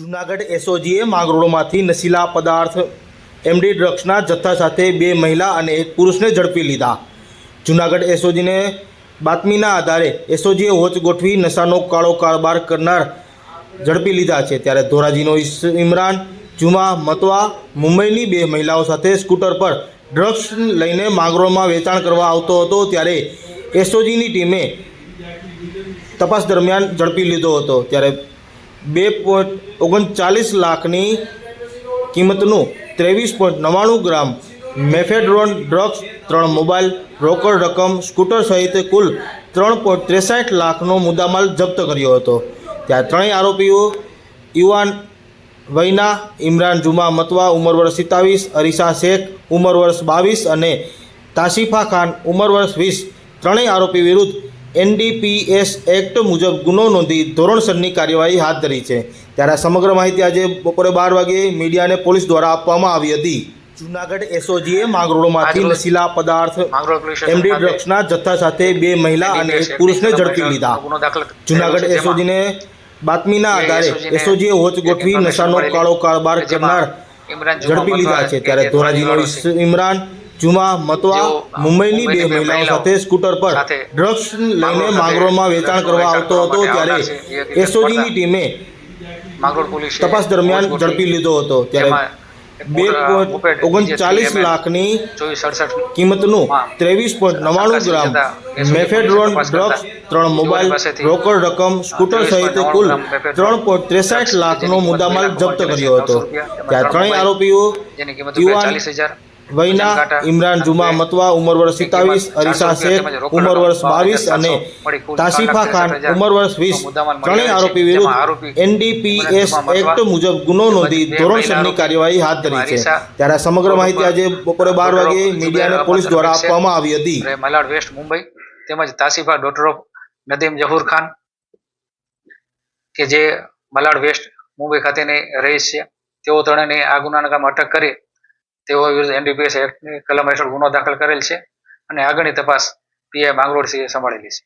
જુનાગઢ એસઓજીએ માંગરોળમાંથી નશીલા પદાર્થ એમડી ડ્રગ્સના જથ્થા સાથે બે મહિલા અને એક પુરુષને ઝડપી લીધા. જુનાગઢ એસઓજીને બાતમીના આધારે એસઓજીએ હોચ ગોઠવી નશાનો કાળો કારબાર કરનાર ઝડપી લીધા છે. ત્યારે ધોરાજીનો ઇમરાન, જુમા, મતવા, મુંબઈની બે મહિલાઓ સાથે સ્કૂટર પર ડ્રગ્સ લઈને માંગરોળમાં વેચાણ કરવા આવતો હતો. ત્યારે એસઓજીની ટીમે તપાસ દરમિયાન ઝડપી લીધો હતો. ત્યારે બે પોઈન્ટ ઓગણચાલીસ લાખની કિંમતનું ત્રેવીસ પોઈન્ટ નવ્વાણું ગ્રામ મેફેડ્રોન ડ્રગ્સ, ત્રણ મોબાઈલ રોકડ રકમ, સ્કૂટર સહિત કુલ ત્રણ પોઈન્ટ ત્રેસઠ લાખનો મુદ્દામાલ જપ્ત કર્યો હતો. ત્યાં ત્રણેય આરોપીઓ યુવાન વયના ઇમરાન જુમા મતવા, ઉંમર વર્ષ સિત્તાવીસ, અરીસા શેખ, ઉંમર વર્ષ બાવીસ અને તાસિફા ખાન, ઉંમર વર્ષ વીસ, ત્રણેય આરોપી વિરુદ્ધ એનડીપીએસ એક્ટ મુજબ ગુનો નોંધી ધોરણસરની કાર્યવાહી હાથ ધરી છે. ત્યારે આ સમગ્ર માહિતી આજે બપોરે બાર વાગે મીડિયાને પોલીસ દ્વારા આપવામાં આવી હતી. જુનાગઢ એસઓજીએ માંગરોળમાંથી નશીલા પદાર્થ એમડી ડ્રગ્સના જથ્થા સાથે બે મહિલા અને એક પુરુષને ઝડપી લીધા. જુનાગઢ એસઓજીને બાતમીના આધારે એસઓજીએ હોચ ગોઠવી નશાનો કાળો કારબાર કરનાર ઝડપી લીધા છે. ત્યારે ધોરાજી ધોરાજીનો ઇમરાન જુમા મતવા મુંબઈની બે મહિલાઓ સાથે સ્કૂટર પર ડ્રગ્સ લઈને માંગરોળ માંગરોળમાં વેચાણ કરવા આવતો હતો ત્યારે એસઓજીની ટીમે તપાસ દરમિયાન ઝડપી લીધો હતો ત્યારે બે પોઈન્ટ ઓગણચાલીસ લાખની કિંમતનું ત્રેવીસ પોઈન્ટ નવ્વાણું ગ્રામ મેફેડ્રોન ડ્રગ્સ ત્રણ મોબાઈલ રોકડ રકમ સ્કૂટર સહિત કુલ ત્રણ પોઈન્ટ ત્રેસઠ લાખનો મુદ્દામાલ જપ્ત કર્યો હતો. ત્યાં ત્રણેય આરોપીઓ યુવાન વયના ઇમરાન જુમા મતવા ઉંમર વર્ષ સિત્તાવીસ અરીસા શેખ ઉંમર વર્ષ બાવીસ અને તાસીફા ખાન ઉંમર વર્ષ વીસ ત્રણેય આરોપી વિરુદ્ધ એનડીપીએસ એક્ટ મુજબ ગુનો નોંધી ધોરણસરની કાર્યવાહી હાથ ધરી છે ત્યારે આ સમગ્ર માહિતી આજે બપોરે બાર વાગે મીડિયાને પોલીસ દ્વારા આપવામાં આવી હતી મલાડ વેસ્ટ મુંબઈ તેમજ તાસીફા ડોટર ઓફ નદીમ જહુર ખાન કે જે મલાડ વેસ્ટ મુંબઈ ખાતેની રહીશ છે તેઓ ત્રણેયને આ ગુનાના કામ અટક કરી તેઓ વિરુદ્ધ એનડીપીએસ એક્ટની કલમ હેઠળ ગુનો દાખલ કરેલ છે અને આગળની તપાસ પીઆઈ માંગરોળ સિંહે સંભાળેલી છે.